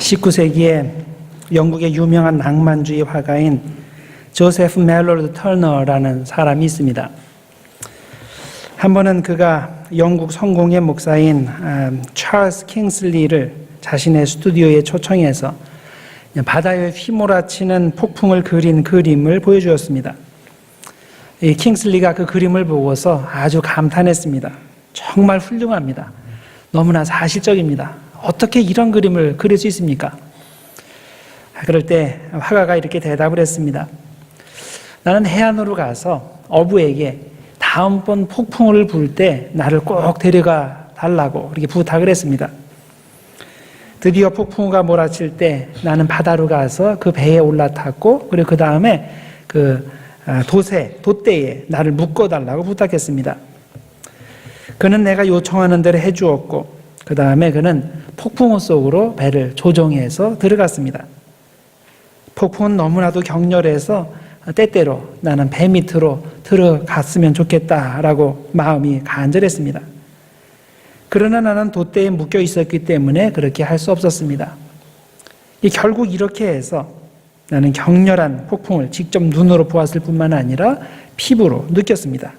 19세기에 영국의 유명한 낭만주의 화가인 조세프 멜로드 터너라는 사람이 있습니다. 한 번은 그가 영국 성공의 목사인 아, 찰스 킹슬리를 자신의 스튜디오에 초청해서 바다에 휘몰아치는 폭풍을 그린 그림을 보여주었습니다. 이 킹슬리가 그 그림을 보고서 아주 감탄했습니다. 정말 훌륭합니다. 너무나 사실적입니다. 어떻게 이런 그림을 그릴 수 있습니까? 그럴 때 화가가 이렇게 대답을 했습니다. 나는 해안으로 가서 어부에게 다음번 폭풍을 불 때 나를 꼭 데려가 달라고 이렇게 부탁을 했습니다. 드디어 폭풍우가 몰아칠 때 나는 바다로 가서 그 배에 올라탔고 그리고 그 다음에 그 아, 도세 돛대에 나를 묶어 달라고 부탁했습니다. 그는 내가 요청하는 대로 해주었고 그 다음에 그는 폭풍우 속으로 배를 조종해서 들어갔습니다. 폭풍은 너무나도 격렬해서 때때로 나는 배 밑으로 들어갔으면 좋겠다라고 마음이 간절했습니다. 그러나 나는 돛대에 묶여 있었기 때문에 그렇게 할 수 없었습니다. 결국 이렇게 해서 나는 격렬한 폭풍을 직접 눈으로 보았을 뿐만 아니라 피부로 느꼈습니다.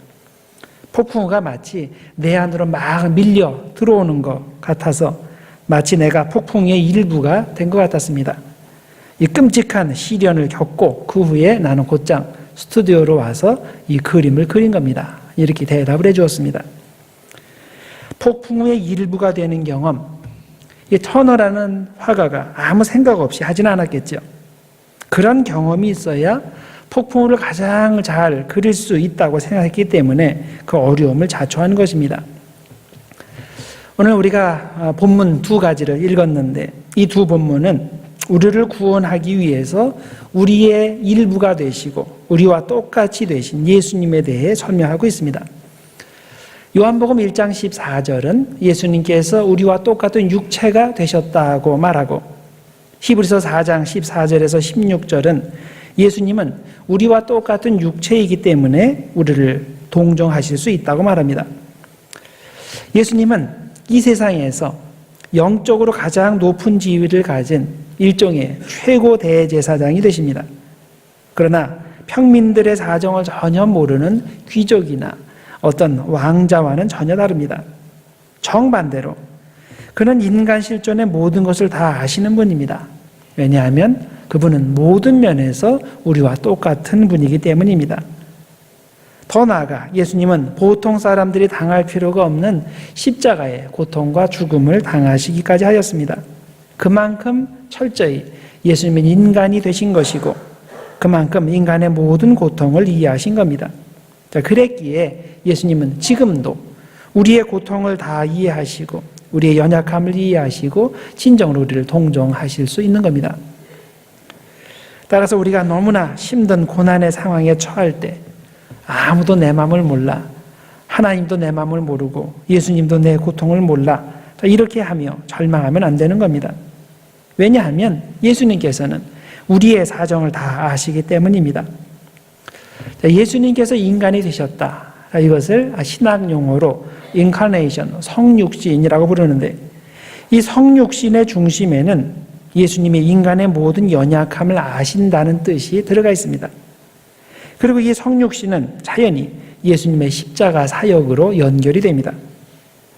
폭풍우가 마치 내 안으로 막 밀려 들어오는 것 같아서 마치 내가 폭풍의 일부가 된 것 같았습니다. 이 끔찍한 시련을 겪고 그 후에 나는 곧장 스튜디오로 와서 이 그림을 그린 겁니다. 이렇게 대답을 해 주었습니다. 폭풍우의 일부가 되는 경험, 이 터너라는 화가가 아무 생각 없이 하진 않았겠죠. 그런 경험이 있어야 폭풍우를 가장 잘 그릴 수 있다고 생각했기 때문에 그 어려움을 자초하는 것입니다. 오늘 우리가 본문 두 가지를 읽었는데 이 두 본문은 우리를 구원하기 위해서 우리의 일부가 되시고 우리와 똑같이 되신 예수님에 대해 설명하고 있습니다. 요한복음 1장 14절은 예수님께서 우리와 똑같은 육체가 되셨다고 말하고 히브리서 4장 14절에서 16절은 예수님은 우리와 똑같은 육체이기 때문에 우리를 동정하실 수 있다고 말합니다. 예수님은 이 세상에서 영적으로 가장 높은 지위를 가진 일종의 최고 대제사장이 되십니다. 그러나 평민들의 사정을 전혀 모르는 귀족이나 어떤 왕자와는 전혀 다릅니다. 정반대로 그는 인간 실존의 모든 것을 다 아시는 분입니다. 왜냐하면 그분은 모든 면에서 우리와 똑같은 분이기 때문입니다. 더 나아가 예수님은 보통 사람들이 당할 필요가 없는 십자가의 고통과 죽음을 당하시기까지 하였습니다. 그만큼 철저히 예수님은 인간이 되신 것이고 그만큼 인간의 모든 고통을 이해하신 겁니다. 자, 그랬기에 예수님은 지금도 우리의 고통을 다 이해하시고 우리의 연약함을 이해하시고 진정으로 우리를 동정하실 수 있는 겁니다. 따라서 우리가 너무나 힘든 고난의 상황에 처할 때 아무도 내 마음을 몰라 하나님도 내 마음을 모르고 예수님도 내 고통을 몰라 이렇게 하며 절망하면 안 되는 겁니다. 왜냐하면 예수님께서는 우리의 사정을 다 아시기 때문입니다. 예수님께서 인간이 되셨다. 이것을 신학 용어로 인카네이션, 성육신이라고 부르는데 이 성육신의 중심에는 예수님이 인간의 모든 연약함을 아신다는 뜻이 들어가 있습니다. 그리고 이 성육신은 자연히 예수님의 십자가 사역으로 연결이 됩니다.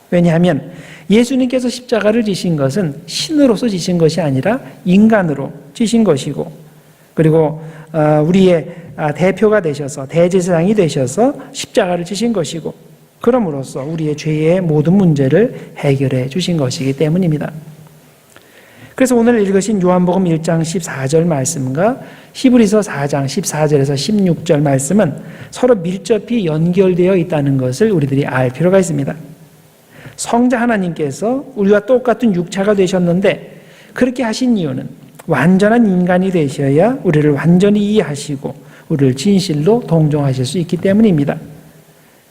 왜냐하면 예수님께서 십자가를 지신 것은 신으로서 지신 것이 아니라 인간으로 지신 것이고 그리고 어, 우리의 아, 대표가 되셔서 대제사장이 되셔서 십자가를 지신 것이고 그럼으로써 우리의 죄의 모든 문제를 해결해 주신 것이기 때문입니다. 그래서 오늘 읽으신 요한복음 1장 14절 말씀과 히브리서 4장 14절에서 16절 말씀은 서로 밀접히 연결되어 있다는 것을 우리들이 알 필요가 있습니다. 성자 하나님께서 우리와 똑같은 육체가 되셨는데 그렇게 하신 이유는 완전한 인간이 되셔야 우리를 완전히 이해하시고 우리를 진실로 동정하실 수 있기 때문입니다.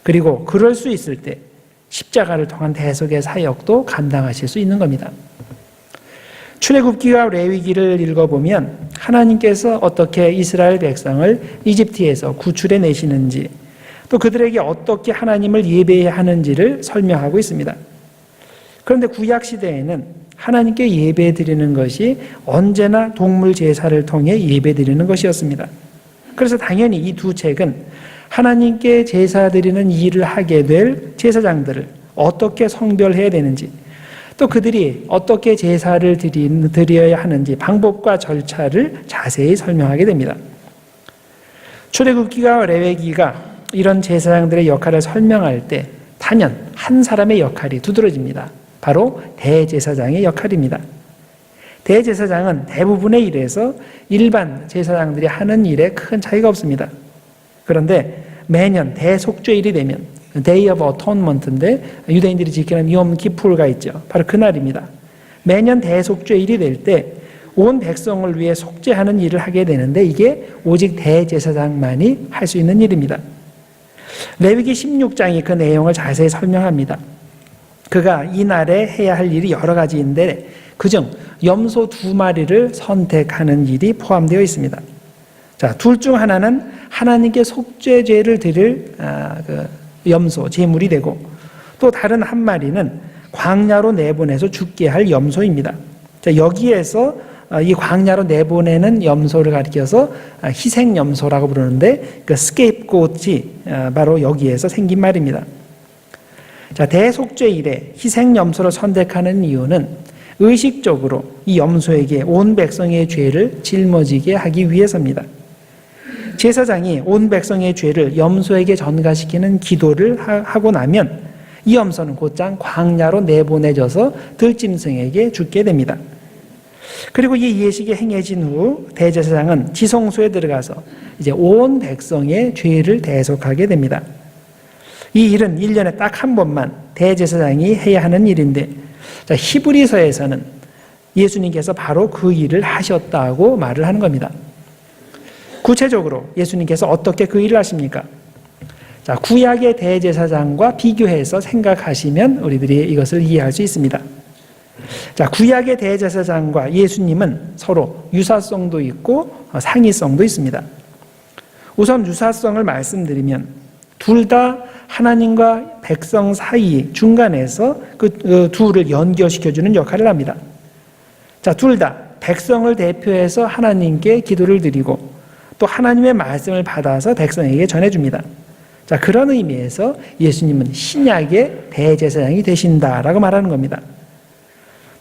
그리고 그럴 수 있을 때 십자가를 통한 대속의 사역도 감당하실 수 있는 겁니다. 출애굽기와 레위기를 읽어보면 하나님께서 어떻게 이스라엘 백성을 이집트에서 구출해 내시는지 또 그들에게 어떻게 하나님을 예배해야 하는지를 설명하고 있습니다. 그런데 구약 시대에는 하나님께 예배 드리는 것이 언제나 동물 제사를 통해 예배 드리는 것이었습니다. 그래서 당연히 이 두 책은 하나님께 제사 드리는 일을 하게 될 제사장들을 어떻게 성별해야 되는지 또 그들이 어떻게 제사를 드려야 하는지 방법과 절차를 자세히 설명하게 됩니다. 출애굽기가 레위기가 이런 제사장들의 역할을 설명할 때 단연 한 사람의 역할이 두드러집니다. 바로 대제사장의 역할입니다. 대제사장은 대부분의 일에서 일반 제사장들이 하는 일에 큰 차이가 없습니다. 그런데 매년 대속죄일이 되면 Day of Atonement인데 유대인들이 지키는 욤 기풀가 있죠. 바로 그날입니다. 매년 대속죄일이 될 때 온 백성을 위해 속죄하는 일을 하게 되는데 이게 오직 대제사장만이 할 수 있는 일입니다. 레위기 16장이 그 내용을 자세히 설명합니다. 그가 이날에 해야 할 일이 여러 가지인데 그중 염소 두 마리를 선택하는 일이 포함되어 있습니다. 자, 둘 중 하나는 하나님께 속죄죄를 드릴 아, 그 염소 제물이 되고 또 다른 한 마리는 광야로 내보내서 죽게 할 염소입니다. 자, 여기에서 아, 이 광야로 내보내는 염소를 가리켜서 아, 희생 염소라고 부르는데 그 스케이프고치 바로 여기에서 생긴 말입니다. 자, 대속죄 일에 희생 염소를 선택하는 이유는 의식적으로 이 염소에게 온 백성의 죄를 짊어지게 하기 위해서입니다. 제사장이 온 백성의 죄를 염소에게 전가시키는 기도를 하고 나면 이 염소는 곧장 광야로 내보내져서 들짐승에게 죽게 됩니다. 그리고 이 예식이 행해진 후 대제사장은 지성소에 들어가서 이제 온 백성의 죄를 대속하게 됩니다. 이 일은 1년에 딱 한 번만 대제사장이 해야 하는 일인데 자, 히브리서에서는 예수님께서 바로 그 일을 하셨다고 말을 하는 겁니다. 구체적으로 예수님께서 어떻게 그 일을 하십니까? 자, 구약의 대제사장과 비교해서 생각하시면 우리들이 이것을 이해할 수 있습니다. 자, 구약의 대제사장과 예수님은 서로 유사성도 있고 상이성도 있습니다. 우선 유사성을 말씀드리면 둘 다 하나님과 백성 사이 중간에서 그, 그 둘을 연결시켜주는 역할을 합니다. 자, 둘 다 백성을 대표해서 하나님께 기도를 드리고 또 하나님의 말씀을 받아서 백성에게 전해줍니다. 자, 그런 의미에서 예수님은 신약의 대제사장이 되신다라고 말하는 겁니다.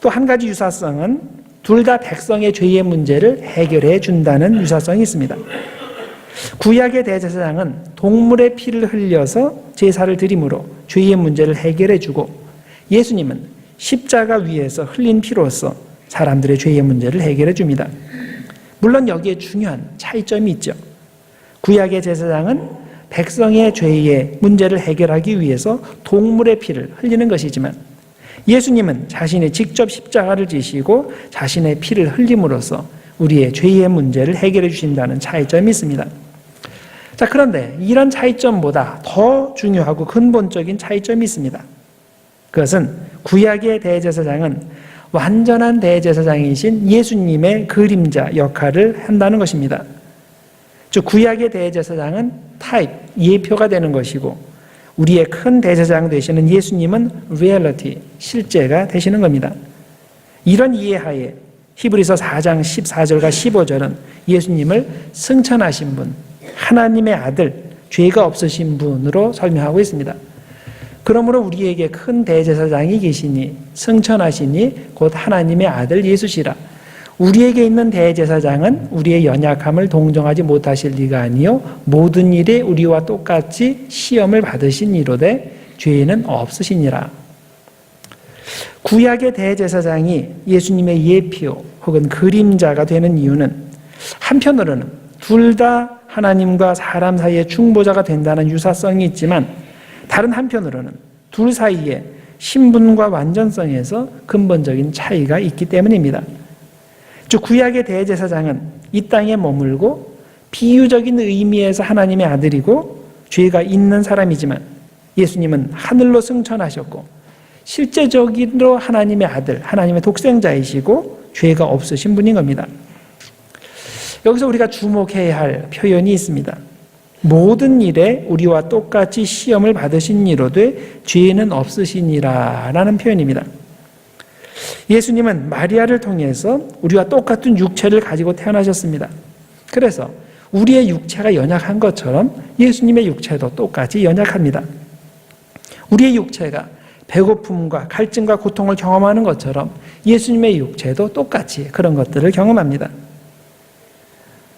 또 한 가지 유사성은 둘 다 백성의 죄의 문제를 해결해 준다는 유사성이 있습니다. 구약의 대제사장은 동물의 피를 흘려서 제사를 드림으로 죄의 문제를 해결해 주고 예수님은 십자가 위에서 흘린 피로서 사람들의 죄의 문제를 해결해 줍니다. 물론 여기에 중요한 차이점이 있죠. 구약의 제사장은 백성의 죄의 문제를 해결하기 위해서 동물의 피를 흘리는 것이지만 예수님은 자신이 직접 십자가를 지시고 자신의 피를 흘림으로써 우리의 죄의 문제를 해결해 주신다는 차이점이 있습니다. 자, 그런데 이런 차이점보다 더 중요하고 근본적인 차이점이 있습니다. 그것은 구약의 대제사장은 완전한 대제사장이신 예수님의 그림자 역할을 한다는 것입니다. 즉 구약의 대제사장은 타입, 예표가 되는 것이고 우리의 큰 대제사장 되시는 예수님은 리얼리티, 실제가 되시는 겁니다. 이런 이해하에 히브리서 4장 14절과 15절은 예수님을 승천하신 분, 하나님의 아들, 죄가 없으신 분으로 설명하고 있습니다. 그러므로 우리에게 큰 대제사장이 계시니 승천하시니 곧 하나님의 아들 예수시라. 우리에게 있는 대제사장은 우리의 연약함을 동정하지 못하실 리가 아니요 모든 일에 우리와 똑같이 시험을 받으신 이로되 죄는 없으시니라. 구약의 대제사장이 예수님의 예표 혹은 그림자가 되는 이유는 한편으로는 둘 다 하나님과 사람 사이의 중보자가 된다는 유사성이 있지만 다른 한편으로는 둘 사이에 신분과 완전성에서 근본적인 차이가 있기 때문입니다. 즉 구약의 대제사장은 이 땅에 머물고 비유적인 의미에서 하나님의 아들이고 죄가 있는 사람이지만 예수님은 하늘로 승천하셨고 실제적으로 하나님의 아들, 하나님의 독생자이시고 죄가 없으신 분인 겁니다. 여기서 우리가 주목해야 할 표현이 있습니다. 모든 일에 우리와 똑같이 시험을 받으신 이로되 죄는 없으시니라 라는 표현입니다. 예수님은 마리아를 통해서 우리와 똑같은 육체를 가지고 태어나셨습니다. 그래서 우리의 육체가 연약한 것처럼 예수님의 육체도 똑같이 연약합니다. 우리의 육체가 배고픔과 갈증과 고통을 경험하는 것처럼 예수님의 육체도 똑같이 그런 것들을 경험합니다.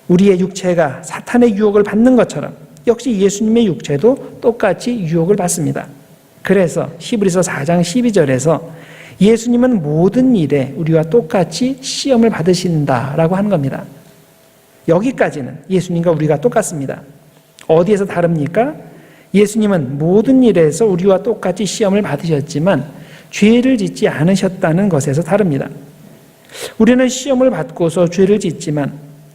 우리의 육체가 사탄의 유혹을 받는 것처럼 역시 예수님의 육체도 똑같이 유혹을 받습니다. 그래서 히브리서 4장 12절에서 예수님은 모든 일에 우리와 똑같이 시험을 받으신다라고 하는 겁니다. 여기까지는 예수님과 우리가 똑같습니다. 어디에서 다릅니까? 예수님은 모든 일에서 우리와 똑같이 시험을 받으셨지만 죄를 짓지 않으셨다는 것에서 다릅니다. 우리는 시험을 받고서 죄를 짓지만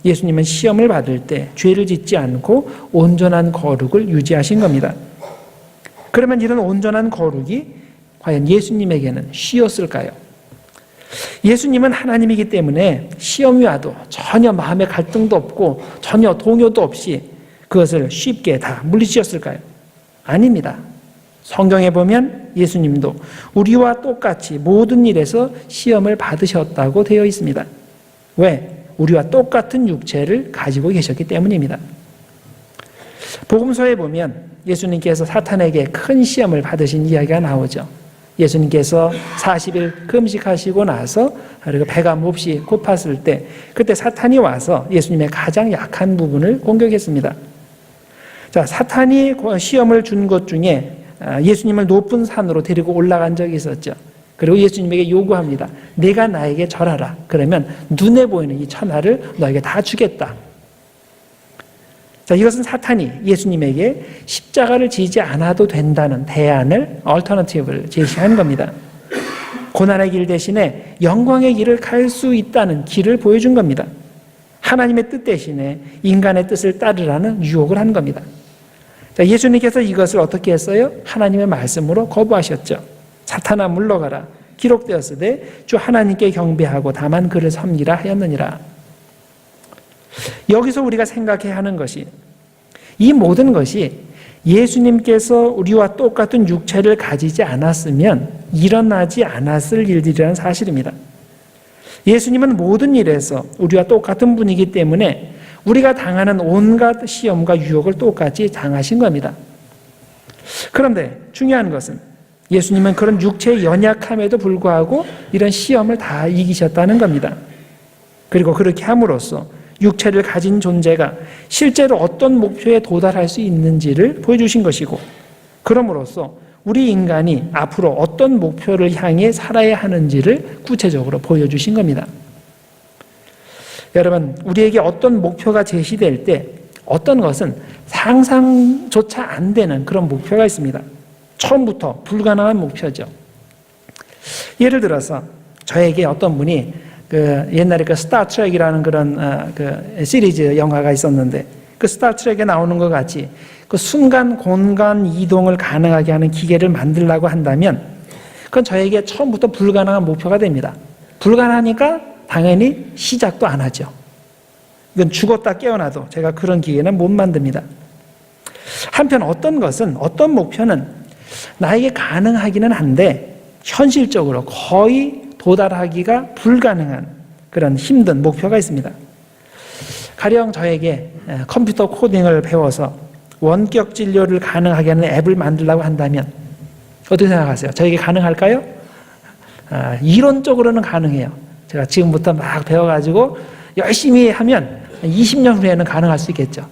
예수님은 시험을 받을 때 죄를 짓지 않고 온전한 거룩을 유지하신 겁니다. 그러면 이런 온전한 거룩이 과연 예수님에게는 쉬웠을까요? 예수님은 하나님이기 때문에 시험이 와도 전혀 마음의 갈등도 없고 전혀 동요도 없이 그것을 쉽게 다 물리치셨을까요? 아닙니다. 성경에 보면 예수님도 우리와 똑같이 모든 일에서 시험을 받으셨다고 되어 있습니다. 왜? 우리와 똑같은 육체를 가지고 계셨기 때문입니다. 복음서에 보면 예수님께서 사탄에게 큰 시험을 받으신 이야기가 나오죠. 예수님께서 40일 금식하시고 나서 그리고 배가 몹시 고팠을 때 그때 사탄이 와서 예수님의 가장 약한 부분을 공격했습니다. 자, 사탄이 시험을 준 것 중에 아, 예수님을 높은 산으로 데리고 올라간 적이 있었죠. 그리고 예수님에게 요구합니다. 내가 나에게 절하라. 그러면 눈에 보이는 이 천하를 너에게 다 주겠다. 자, 이것은 사탄이 예수님에게 십자가를 지지 않아도 된다는 대안을 얼터너티브를 제시한 겁니다. 고난의 길 대신에 영광의 길을 갈 수 있다는 길을 보여준 겁니다. 하나님의 뜻 대신에 인간의 뜻을 따르라는 유혹을 한 겁니다. 자, 예수님께서 이것을 어떻게 했어요? 하나님의 말씀으로 거부하셨죠. 사탄아 물러가라. 기록되었으되 주 하나님께 경배하고 다만 그를 섬기라 하였느니라. 여기서 우리가 생각해야 하는 것이 이 모든 것이 예수님께서 우리와 똑같은 육체를 가지지 않았으면 일어나지 않았을 일들이라는 사실입니다. 예수님은 모든 일에서 우리와 똑같은 분이기 때문에 우리가 당하는 온갖 시험과 유혹을 똑같이 당하신 겁니다. 그런데 중요한 것은 예수님은 그런 육체의 연약함에도 불구하고 이런 시험을 다 이기셨다는 겁니다. 그리고 그렇게 함으로써 육체를 가진 존재가 실제로 어떤 목표에 도달할 수 있는지를 보여주신 것이고, 그럼으로써 우리 인간이 앞으로 어떤 목표를 향해 살아야 하는지를 구체적으로 보여주신 겁니다. 여러분, 우리에게 어떤 목표가 제시될 때 어떤 것은 상상조차 안 되는 그런 목표가 있습니다. 처음부터 불가능한 목표죠. 예를 들어서 저에게 어떤 분이 그 옛날에 그 스타트랙이라는 그런 어, 그 시리즈 영화가 있었는데 그 스타트랙에 나오는 것 같이 그 순간 공간 이동을 가능하게 하는 기계를 만들라고 한다면 그건 저에게 처음부터 불가능한 목표가 됩니다. 불가능하니까 당연히 시작도 안 하죠. 이건 죽었다 깨어나도 제가 그런 기계는 못 만듭니다. 한편 어떤 것은 어떤 목표는 나에게 가능하기는 한데 현실적으로 거의 도달하기가 불가능한 그런 힘든 목표가 있습니다. 가령 저에게 컴퓨터 코딩을 배워서 원격 진료를 가능하게 하는 앱을 만들라고 한다면 어떻게 생각하세요? 저에게 가능할까요? 아, 이론적으로는 가능해요. 제가 지금부터 막 배워가지고 열심히 하면 20년 후에는 가능할 수 있겠죠.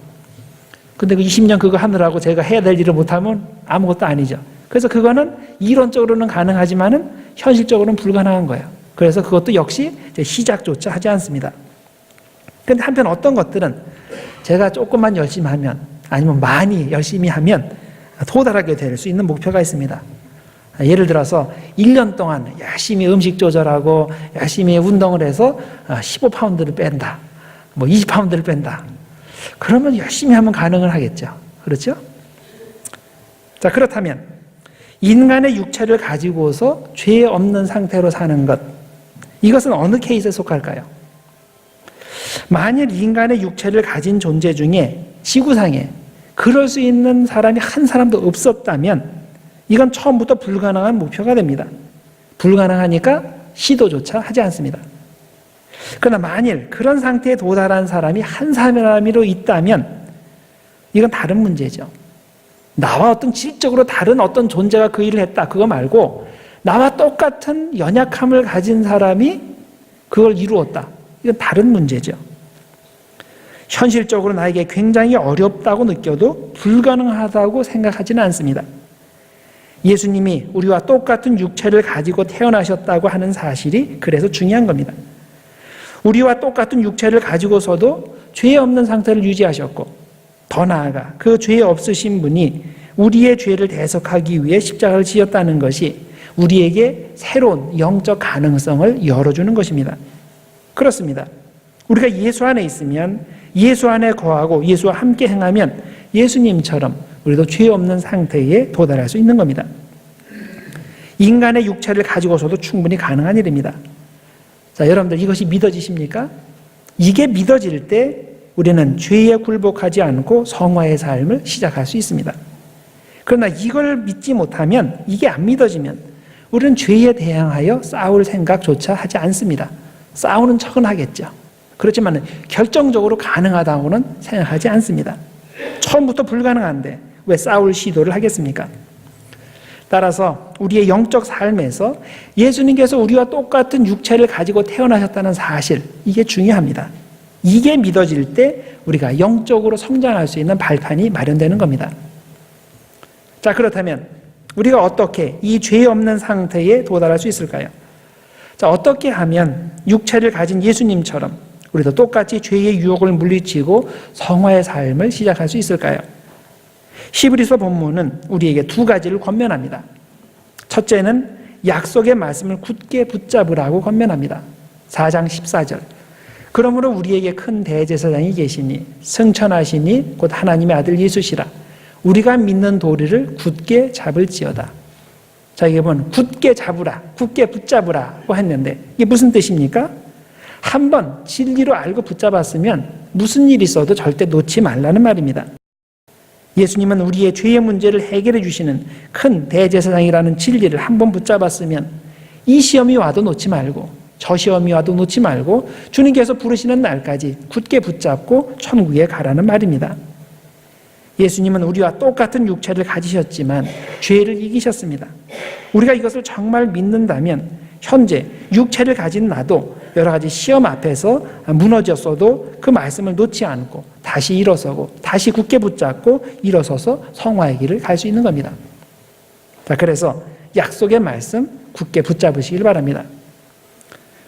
근데 그 20년 그거 하느라고 제가 해야 될 일을 못하면 아무것도 아니죠. 그래서 그거는 이론적으로는 가능하지만은 현실적으로는 불가능한 거예요. 그래서 그것도 역시 시작조차 하지 않습니다. 근데 한편 어떤 것들은 제가 조금만 열심히 하면 아니면 많이 열심히 하면 도달하게 될 수 있는 목표가 있습니다. 예를 들어서 1년 동안 열심히 음식 조절하고 열심히 운동을 해서 15파운드를 뺀다. 뭐 20파운드를 뺀다. 그러면 열심히 하면 가능을 하겠죠. 그렇죠? 자, 그렇다면 인간의 육체를 가지고서 죄 없는 상태로 사는 것. 이것은 어느 케이스에 속할까요? 만일 인간의 육체를 가진 존재 중에 지구상에 그럴 수 있는 사람이 한 사람도 없었다면 이건 처음부터 불가능한 목표가 됩니다. 불가능하니까 시도조차 하지 않습니다. 그러나 만일 그런 상태에 도달한 사람이 한 사람이로 있다면 이건 다른 문제죠. 나와 어떤 질적으로 다른 어떤 존재가 그 일을 했다. 그거 말고 나와 똑같은 연약함을 가진 사람이 그걸 이루었다. 이건 다른 문제죠. 현실적으로 나에게 굉장히 어렵다고 느껴도 불가능하다고 생각하지는 않습니다. 예수님이 우리와 똑같은 육체를 가지고 태어나셨다고 하는 사실이 그래서 중요한 겁니다. 우리와 똑같은 육체를 가지고서도 죄 없는 상태를 유지하셨고 더 나아가 그 죄 없으신 분이 우리의 죄를 대속하기 위해 십자가를 지었다는 것이 우리에게 새로운 영적 가능성을 열어주는 것입니다. 그렇습니다. 우리가 예수 안에 있으면 예수 안에 거하고 예수와 함께 행하면 예수님처럼 우리도 죄 없는 상태에 도달할 수 있는 겁니다. 인간의 육체를 가지고서도 충분히 가능한 일입니다. 자, 여러분들 이것이 믿어지십니까? 이게 믿어질 때 우리는 죄에 굴복하지 않고 성화의 삶을 시작할 수 있습니다. 그러나 이걸 믿지 못하면 이게 안 믿어지면 우리는 죄에 대항하여 싸울 생각조차 하지 않습니다. 싸우는 척은 하겠죠. 그렇지만 결정적으로 가능하다고는 생각하지 않습니다. 처음부터 불가능한데 왜 싸울 시도를 하겠습니까? 따라서 우리의 영적 삶에서 예수님께서 우리와 똑같은 육체를 가지고 태어나셨다는 사실, 이게 중요합니다. 이게 믿어질 때 우리가 영적으로 성장할 수 있는 발판이 마련되는 겁니다. 자, 그렇다면 우리가 어떻게 이 죄 없는 상태에 도달할 수 있을까요? 자, 어떻게 하면 육체를 가진 예수님처럼 우리도 똑같이 죄의 유혹을 물리치고 성화의 삶을 시작할 수 있을까요? 히브리서 본문은 우리에게 두 가지를 권면합니다. 첫째는 약속의 말씀을 굳게 붙잡으라고 권면합니다. 4장 14절. 그러므로 우리에게 큰 대제사장이 계시니 승천하시니 곧 하나님의 아들 예수시라. 우리가 믿는 도리를 굳게 잡을지어다. 자, 이게 보면 굳게 잡으라, 굳게 붙잡으라고 했는데 이게 무슨 뜻입니까? 한번 진리로 알고 붙잡았으면 무슨 일이 있어도 절대 놓지 말라는 말입니다. 예수님은 우리의 죄의 문제를 해결해 주시는 큰 대제사장이라는 진리를 한번 붙잡았으면 이 시험이 와도 놓지 말고 저 시험이 와도 놓지 말고 주님께서 부르시는 날까지 굳게 붙잡고 천국에 가라는 말입니다. 예수님은 우리와 똑같은 육체를 가지셨지만 죄를 이기셨습니다. 우리가 이것을 정말 믿는다면 현재 육체를 가진 나도 여러 가지 시험 앞에서 무너졌어도 그 말씀을 놓지 않고 다시 일어서고 다시 굳게 붙잡고 일어서서 성화의 길을 갈 수 있는 겁니다. 자, 그래서 약속의 말씀 굳게 붙잡으시길 바랍니다.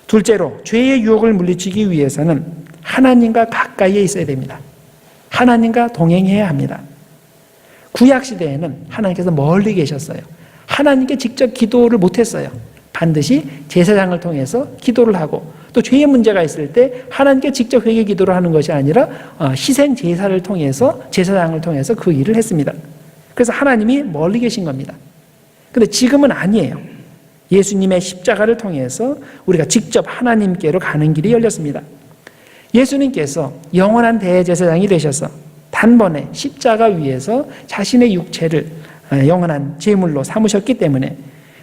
둘째로 죄의 유혹을 물리치기 위해서는 하나님과 가까이에 있어야 됩니다. 하나님과 동행해야 합니다. 구약 시대에는 하나님께서 멀리 계셨어요. 하나님께 직접 기도를 못했어요. 반드시 제사장을 통해서 기도를 하고 또 죄의 문제가 있을 때 하나님께 직접 회개 기도를 하는 것이 아니라 어, 희생 제사를 통해서 제사장을 통해서 그 일을 했습니다. 그래서 하나님이 멀리 계신 겁니다. 근데 지금은 아니에요. 예수님의 십자가를 통해서 우리가 직접 하나님께로 가는 길이 열렸습니다. 예수님께서 영원한 대제사장이 되셔서 단번에 십자가 위에서 자신의 육체를 어, 영원한 제물로 삼으셨기 때문에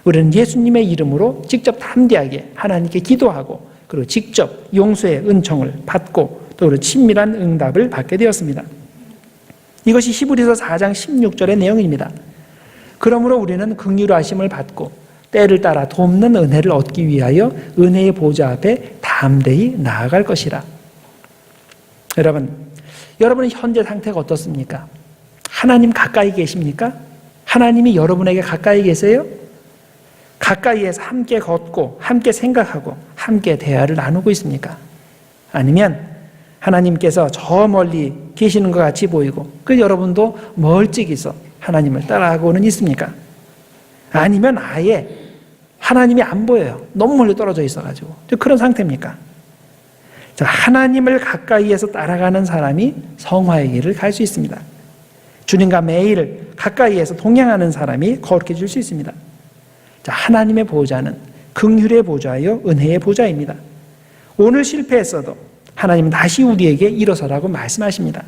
우리는 예수님의 이름으로 직접 담대하게 하나님께 기도하고 그리고 직접 용서의 은총을 받고 또 친밀한 응답을 받게 되었습니다. 이것이 히브리서 4장 16절의 내용입니다. 그러므로 우리는 긍휼하심을 받고 때를 따라 돕는 은혜를 얻기 위하여 은혜의 보좌 앞에 담대히 나아갈 것이라. 여러분, 여러분의 현재 상태가 어떻습니까? 하나님 가까이 계십니까? 하나님이 여러분에게 가까이 계세요? 가까이에서 함께 걷고 함께 생각하고 함께 대화를 나누고 있습니까? 아니면 하나님께서 저 멀리 계시는 것 같이 보이고 그 여러분도 멀찍이서 하나님을 따라가고는 있습니까? 아니면 아예 하나님이 안 보여요. 너무 멀리 떨어져 있어가지고 그런 상태입니까? 자, 하나님을 가까이에서 따라가는 사람이 성화의 길을 갈 수 있습니다. 주님과 매일 가까이에서 동행하는 사람이 거룩해질 수 있습니다. 자, 하나님의 보좌는 긍휼의 보좌요 은혜의 보좌입니다. 오늘 실패했어도 하나님은 다시 우리에게 일어서라고 말씀하십니다.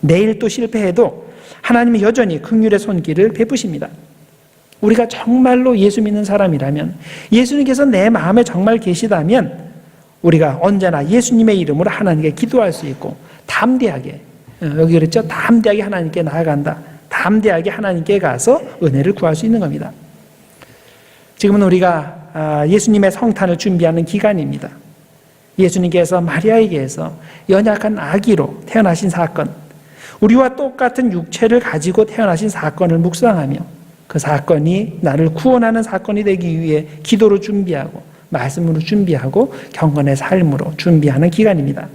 내일 또 실패해도 하나님은 여전히 긍휼의 손길을 베푸십니다. 우리가 정말로 예수 믿는 사람이라면 예수님께서 내 마음에 정말 계시다면 우리가 언제나 예수님의 이름으로 하나님께 기도할 수 있고 담대하게 어, 여기 그랬죠 담대하게 하나님께 나아간다 담대하게 하나님께 가서 은혜를 구할 수 있는 겁니다 지금은 우리가 아, 예수님의 성탄을 준비하는 기간입니다 예수님께서 마리아에게서 연약한 아기로 태어나신 사건 우리와 똑같은 육체를 가지고 태어나신 사건을 묵상하며 그 사건이 나를 구원하는 사건이 되기 위해 기도로 준비하고 말씀으로 준비하고 경건의 삶으로 준비하는 기간입니다.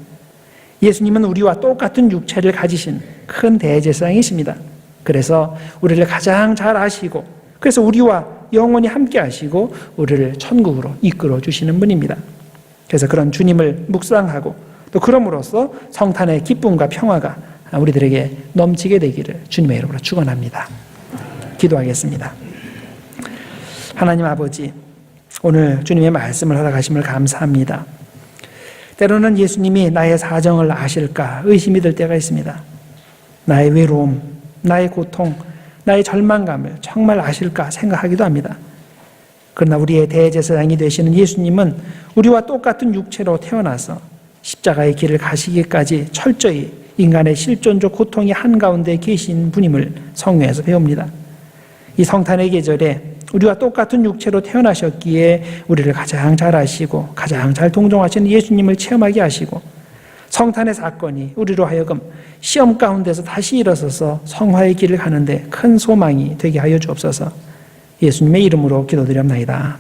예수님은 우리와 똑같은 육체를 가지신 큰 대제사장이십니다. 그래서 우리를 가장 잘 아시고 그래서 우리와 영원히 함께 하시고 우리를 천국으로 이끌어 주시는 분입니다. 그래서 그런 주님을 묵상하고 또 그럼으로써 성탄의 기쁨과 평화가 우리들에게 넘치게 되기를 주님의 이름으로 축원합니다. 기도하겠습니다. 하나님 아버지, 오늘 주님의 말씀을 허락하심을 감사합니다. 때로는 예수님이 나의 사정을 아실까 의심이 들 때가 있습니다. 나의 외로움, 나의 고통, 나의 절망감을 정말 아실까 생각하기도 합니다. 그러나 우리의 대제사장이 되시는 예수님은 우리와 똑같은 육체로 태어나서 십자가의 길을 가시기까지 철저히 인간의 실존적 고통이 한가운데 계신 분임을 성경에서 배웁니다. 이 성탄의 계절에 우리와 똑같은 육체로 태어나셨기에 우리를 가장 잘 아시고 가장 잘 동정하시는 예수님을 체험하게 하시고 성탄의 사건이 우리로 하여금 시험 가운데서 다시 일어서서 성화의 길을 가는데 큰 소망이 되게 하여 주옵소서 예수님의 이름으로 기도드립니다.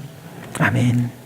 아멘.